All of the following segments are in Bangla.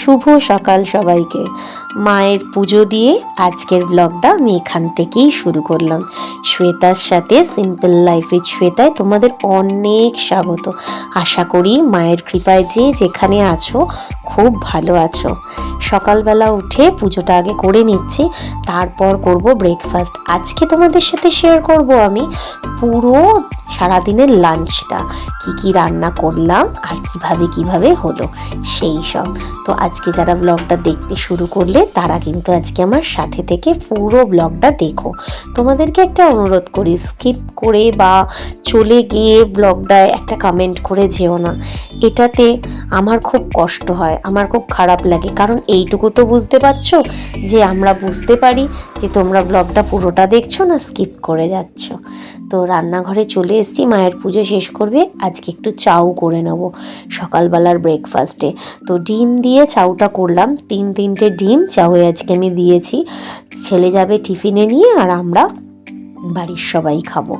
শুভ সকাল সবাইকে। মায়ের পুজো দিয়ে আজকের ব্লগটা আমি এখান থেকেই শুরু করলাম। শ্বেতার সাথে সিম্পল লাইফে শ্বেতায় তোমাদের অনেক স্বাগত। আশা করি মায়ের কৃপায় যে যেখানে আছো, খুব ভালো আছো। সকালবেলা উঠে পুজোটা আগে করে নিচ্ছি, তারপর করব ব্রেকফাস্ট আজকে তোমাদের সাথে শেয়ার করব আমি পুরো সারাদিনের লাঞ্চটা কি কি রান্না করলাম আর কীভাবে কীভাবে হলো, সেই সব। তো আজকে যারা ব্লগটা দেখতে শুরু করলে, তারা কিন্তু আজকে আমার সাথে থেকে পুরো ব্লগটা দেখো। তোমাদেরকে একটা অনুরোধ করি স্কিপ করে বা চলে গিয়ে ব্লগটায় একটা কমেন্ট করে যেও না। এটাতে আমার খুব কষ্ট হয়, আমার খুব খারাপ লাগে। কারণ এইটুকু তো বুঝতে পারছ যে আমরা বুঝতে পারি যে তোমরা ব্লগটা পুরোটা দেখছ না? স্কিপ করে যাচ্ছ। তো রান্নাঘরে চলে এসেছি, মায়ের পুজো শেষ করবে। আজকে একটু চাউ করে নেব সকালবেলার ব্রেকফাস্টে তো ডিম দিয়ে চাউটা করলাম, তিন তিনটে ডিম। চাউয়ে আজকে আমি দিয়েছি। ছেলে যাবে টিফিনে নিয়ে আর আমরা বাড়ির সবাই খাব।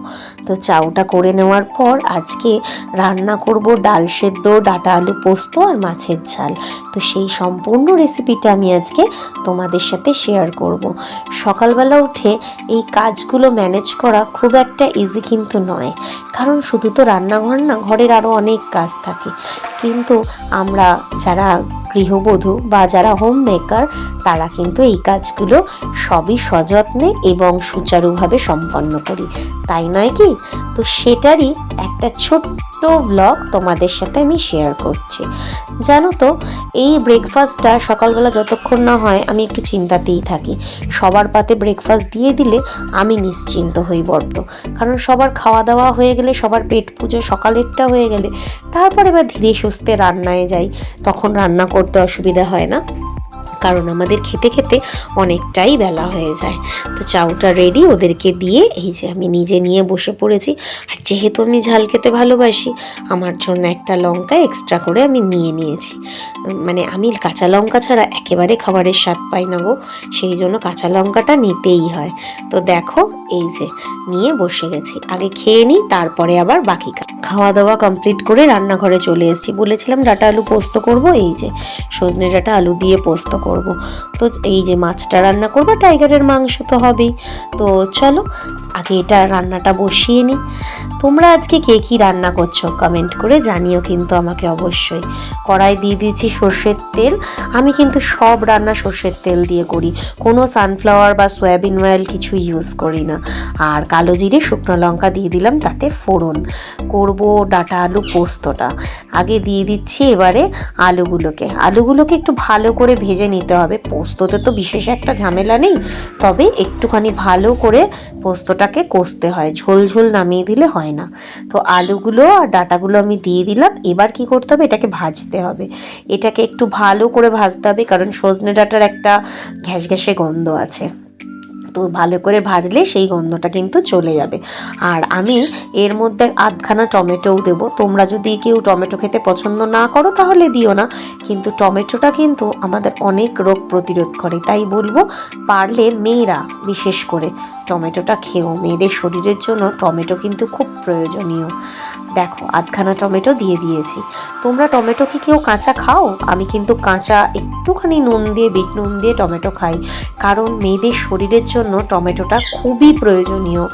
তো চাউটা করে নেওয়ার পর আজকে রান্না করব ডাল সেদ্ধ, ডাটা আলু পোস্ত আর মাছের ঝাল। তো সেই সম্পূর্ণ রেসিপিটা আমি আজকে তোমাদের সাথে শেয়ার করব। সকালবেলা উঠে এই কাজগুলো ম্যানেজ করা খুব একটা ইজি কিন্তু নয়। কারণ শুধু তো রান্নাঘর না, ঘরের আরও অনেক কাজ থাকে। কিন্তু আমরা যারা গৃহবধূ বা যারা হোম মেকার তারা কিন্তু এই কাজগুলো সবই সযত্নে এবং সুচারুভাবে সম্পন্ন করি। তাই নয় কি? তো সেটারই একটা ছোট্ট ব্লগ তোমাদের সাথে আমি শেয়ার করছি। জানো তো, এই ব্রেকফাস্টটা সকালবেলা যতক্ষণ না হয় আমি একটু চিন্তাতেই থাকি। সবার পাতে ব্রেকফাস্ট দিয়ে দিলে আমি নিশ্চিন্ত হই বড্ড। কারণ সবার খাওয়া দাওয়া হয়ে গেলে, সবার পেট পুজো সকালেরটা হয়ে গেলে, তারপর এবার ধীরে সুস্থে রান্নায় যাই। তখন রান্না করতে অসুবিধা হয় না। কারণ আমাদের খেতে খেতে অনেকটাই বেলা হয়ে যায়। তো চাউটা রেডি ওদেরকে দিয়ে এই যে আমি নিজে নিয়ে বসে পড়েছি। আর যেহেতু আমি ঝাল খেতে ভালোবাসি, আমার জন্য একটা লঙ্কা এক্সট্রা করে আমি নিয়ে নিয়েছি। মানে আমি কাঁচা লঙ্কা ছাড়া একেবারে খাবারের স্বাদ পাই না গো, সেই জন্য কাঁচা লঙ্কাটা নিতেই হয়। তো দেখো, এই যে নিয়ে বসে গেছি। আগে খেয়ে নিই, তারপরে আবার বাকি। খাওয়া দাওয়া কমপ্লিট করে রান্নাঘরে চলে এসেছি। বলেছিলাম ডাটা আলু পোস্ত করব, এই যে সজনে ডাটা আলু দিয়ে পোস্ত করব। তো এই যে মাছটা রান্না করব, টাইগারের মাংস তো হবেই। তো চলো, আগে এটা রান্নাটা বসিয়ে নিই। তোমরা আজকে কে কী রান্না করছ কমেন্ট করে জানিও কিন্তু আমাকে অবশ্যই। কড়াই দিয়ে দিয়েছি সর্ষের তেল। আমি কিন্তু সব রান্না সর্ষের তেল দিয়ে করি। কোনো সানফ্লাওয়ার বা সয়াবিন অয়েল কিছু ইউজ করি না। আর কালো জিরে শুকনো লঙ্কা দিয়ে দিলাম তাতে ফোড়ন। করব ডাটা আলু পোস্তটা। আগে দিয়ে দিচ্ছি এবারে আলুগুলোকে। আলুগুলোকে একটু ভালো করে ভেজে নিতে হবে। পোস্ততে তো বিশেষ একটা ঝামেলা নেই, তবে একটুখানি ভালো করে পোস্তটাকে কষতে হয়। ঝোল ঝোল নামিয়ে দিলে হয় না। তো আলুগুলো আর ডাটাগুলো আমি দিয়ে দিলাম। এবার কি করতে হবে? এটাকে ভাজতে হবে। এটাকে একটু ভালো করে ভাজতে হবে, কারণ সজনে ডাটার একটা ঘ্যাস ঘ্যাসে গন্ধ আছে। তো ভালো করে ভাজলে সেই গন্ধটা কিন্তু চলে যাবে। আর আমি এর মধ্যে আধখানা টমেটোও দেবো। তোমরা যদি কেউ টমেটো খেতে পছন্দ না করো তাহলে দিও না। কিন্তু টমেটোটা কিন্তু আমাদের অনেক রোগ প্রতিরোধ করে। তাই বলব, পারলে মেয়েরা বিশেষ করে টমেটোটা খেও মেয়েদের শরীরের জন্য টমেটো কিন্তু খুব প্রয়োজনীয়। দেখো, আধখানা টমেটো দিয়ে দিয়েছি। তোমরা টমেটো কি কেউ কাঁচা খাও? আমি কিন্তু কাঁচা একটুখানি নুন দিয়ে, বিট নুন দিয়ে টমেটো খাই। কারণ মেয়েদের শরীরের জন্য টমেটোটা খুবই প্রয়োজনীয়।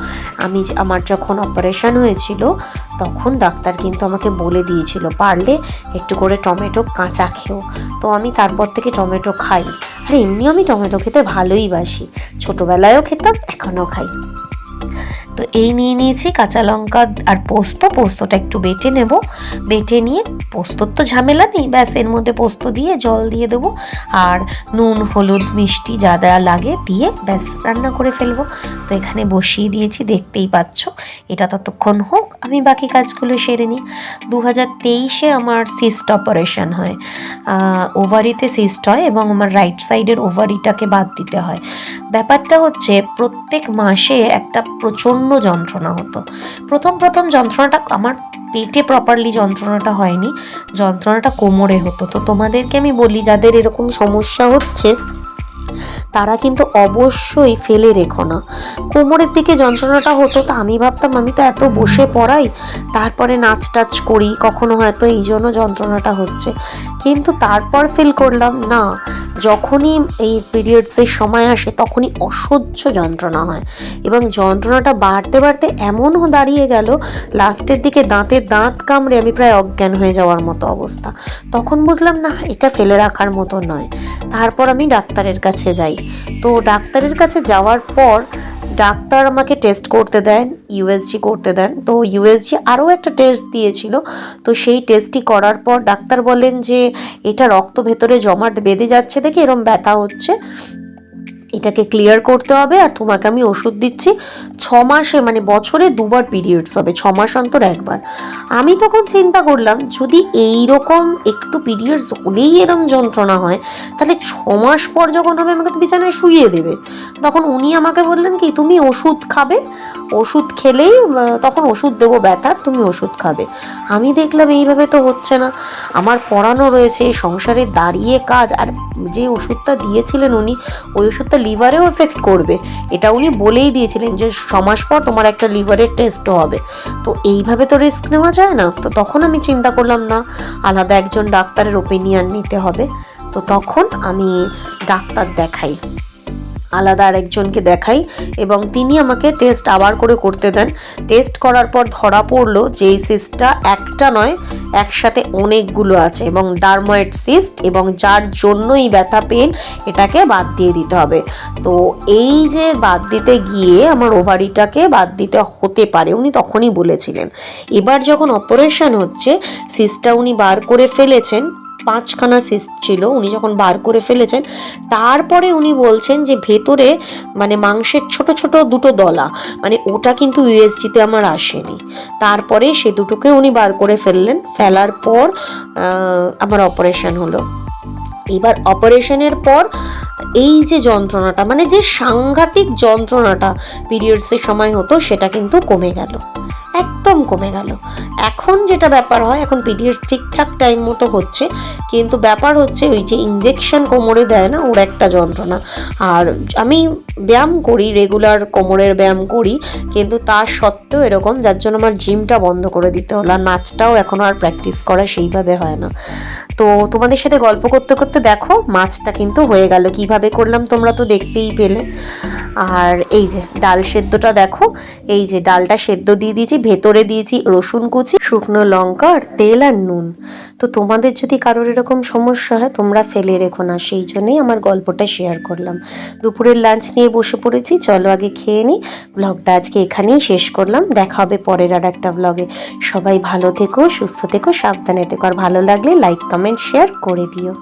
আমি আমার যখন অপারেশন হয়েছিল, তখন ডাক্তার কিন্তু আমাকে বলে দিয়েছিল, পারলে একটু করে টমেটো কাঁচা খেও। তো আমি তারপর থেকে টমেটো খাই। আর এমনি আমি টমেটো খেতে ভালোই বাসি। ছোটোবেলায়ও খেতাম, এখনও খাই। তো এই নিয়ে নিয়েছি কাঁচা লঙ্কা আর পোস্ত। পোস্তটা একটু বেটে নেব। বেটে নিয়ে পোস্তর তো ঝামেলা নেই, ব্যাস এর মধ্যে পোস্ত দিয়ে, জল দিয়ে দেবো। আর নুন, হলুদ, মিষ্টি যা যা লাগে দিয়ে ব্যাস রান্না করে ফেলব। তো এখানে বসিয়ে দিয়েছি, দেখতেই পাচ্ছ। এটা ততক্ষণ হোক, আমি বাকি কাজগুলো সেরে নিই। দু হাজার তেইশে আমার সিস্ট অপারেশন হয়। ওভারিতে সিস্ট হয় এবং আমার রাইট সাইডের ওভারিটাকে বাদ দিতে হয়। ব্যাপারটা হচ্ছে, প্রত্যেক মাসে একটা প্রচণ্ড যন্ত্রণা হতো। প্রথম প্রথম যন্ত্রণাটা, আমার পেটে প্রপারলি যন্ত্রণাটা হয়নি। যন্ত্রণাটা কোমরে হতো। তো তোমাদেরকে আমি বলি, যাদের এরকম সমস্যা হচ্ছে তারা কিন্তু অবশ্যই ফেলে রেখো না। কোমরের দিকে যন্ত্রণাটা হতো, তো আমি ভাবতাম, আমি তো এত বসে পড়াই, তারপরে নাচ টাচ করি, কখনো হয়তো এই জন্য যন্ত্রণাটা হচ্ছে। কিন্তু তারপর ফিল করলাম, না, যখনই এই পিরিয়ডসের সময় আসে, তখনই অসহ্য যন্ত্রণা হয়। এবং যন্ত্রণাটা বাড়তে বাড়তে এমনও দাঁড়িয়ে গেল লাস্টের দিকে দাঁতে দাঁত কামড়ে আমি প্রায় অজ্ঞান হয়ে যাওয়ার মতো অবস্থা। তখন বুঝলাম, না, এটা ফেলে রাখার মতো নয়। তারপর আমি ডাক্তারের কাছে যাই। তো ডাক্তারের কাছে যাওয়ার পর ডাক্তার আমাকে টেস্ট করতে দেন ইউএসজি করতে দেন। তো ইউএসজি আরও একটা টেস্ট দিয়েছিল। তো সেই টেস্টটি করার পর ডাক্তার বলেন যে, এটা রক্ত ভেতরে জমাট বেঁধে যাচ্ছে দেখে এরম ব্যথা হচ্ছে। এটাকে ক্লিয়ার করতে হবে আর তোমাকে আমি ওষুধ দিচ্ছি। ছ মাসে মানে বছরে দুবার পিরিয়ডস হবে ছ মাস অন্তর একবার। আমি তখন চিন্তা করলাম, যদি এই রকম একটু পিরিয়ডস হলেই এরম যন্ত্রণা হয়, তাহলে ছ মাস পর যখন হবে, আমাকে তো বিছানায় শুইয়ে দেবে। তখন উনি আমাকে বললেন কি, তুমি ওষুধ খাবে, ওষুধ খেলেই তখন ওষুধ দেবো ব্যথার তুমি ওষুধ খাবে। আমি দেখলাম এইভাবে তো হচ্ছে না। আমার পড়ানো রয়েছে, সংসারে দাঁড়িয়ে কাজ, আর যে ওষুধটা দিয়েছিলেন উনি, ওই ওষুধটা লিভারেও এফেক্ট করবে। এটা উনি বলেই দিয়েছিলেন যে ছমাস পর তোমার একটা লিভারের টেস্টও হবে। তো এইভাবে তো রিস্ক নেওয়া যায় না, তো তখন আমি চিন্তা করলাম, না, আলাদা একজন ডাক্তারের ওপিনিয়ন নিতে হবে। তো তখন আমি ডাক্তার দেখাই। আলাদা আরেকজনকে দেখাই এবং তিনি আমাকে টেস্ট আবার করে করতে দেন। টেস্ট করার পর ধরা পড়ল যে এই সিস্টটা একটা নয়, একসাথে অনেকগুলো আছে এবং ডার্ময়েড সিস্ট এবং যার জন্যই ব্যথা পেন এটাকে বাদ দিয়ে দিতে হবে। তো এই যে বাদ দিতে গিয়ে আমার ওভারিটাকে বাদ দিতে হতে পারে, উনি তখনই বলেছিলেন। এবার যখন অপারেশন হচ্ছে সিস্টটা উনি বার করে ফেলেছেন পাঁচখানা সিস্ট ছিল, উনি যখন বার করে ফেলেছেন, তারপরে উনি বলছেন যে ভেতরে মানে মাংসের ছোট ছোট দুটো দলা মানে ওটা কিন্তু ইউএসজিতে আমার আসেনি। তারপরে সে দুটোকে উনি বার করে ফেললেন, ফেলার পর আমার অপারেশন হলো। এবার অপারেশনের পর এই যে যন্ত্রণাটা মানে যে সাংঘাতিক যন্ত্রণাটা পিরিয়ডসের সময় হতো, সেটা কিন্তু কমে গেল। একদম কমে গেল। এখন যেটা ব্যাপার হয়, এখন পিরিয়ডস ঠিকঠাক টাইম মতো হচ্ছে, কিন্তু ব্যাপার হচ্ছে ওই যে ইঞ্জেকশন কোমরে দেয় না, ওর একটা যন্ত্রণা। আর আমি ব্যায়াম করি রেগুলার কোমরের ব্যায়াম করি, কিন্তু তা সত্ত্বেও এরকম, যার জন্য আমার জিমটা বন্ধ করে দিতে হলো। আর নাচটাও এখনও আর প্র্যাকটিস করা সেইভাবে হয় না। তো তোমাদের সাথে গল্প করতে করতে দেখো, মাছটা কিন্তু হয়ে গেল। কীভাবে করলাম তোমরা তো দেখতেই পেলে। আর এই যে, ডাল সেদ্ধটা দেখো। এই যে, ডালটা সেদ্ধ দিয়ে দিয়েছি, ভেতরে দিয়েছি রসুন কুচি, শুকনো লঙ্কা আর তেল আর নুন। তো তোমাদের যদি কারোর এরকম সমস্যা হয়, তোমরা ফেলে রেখো না। সেই জন্যই আমার গল্পটা শেয়ার করলাম। দুপুরের লাঞ্চ নিয়ে বসে পড়েছি। চলো আগে খেয়ে নিই ব্লগটা আজকে এখানেই শেষ করলাম। দেখা হবে পরের আর একটা ব্লগে সবাই ভালো থেকো, সুস্থ থেকো, সাবধানে থেকো। আর ভালো লাগলে লাইক কমেন্ট শেয়ার করে দিও।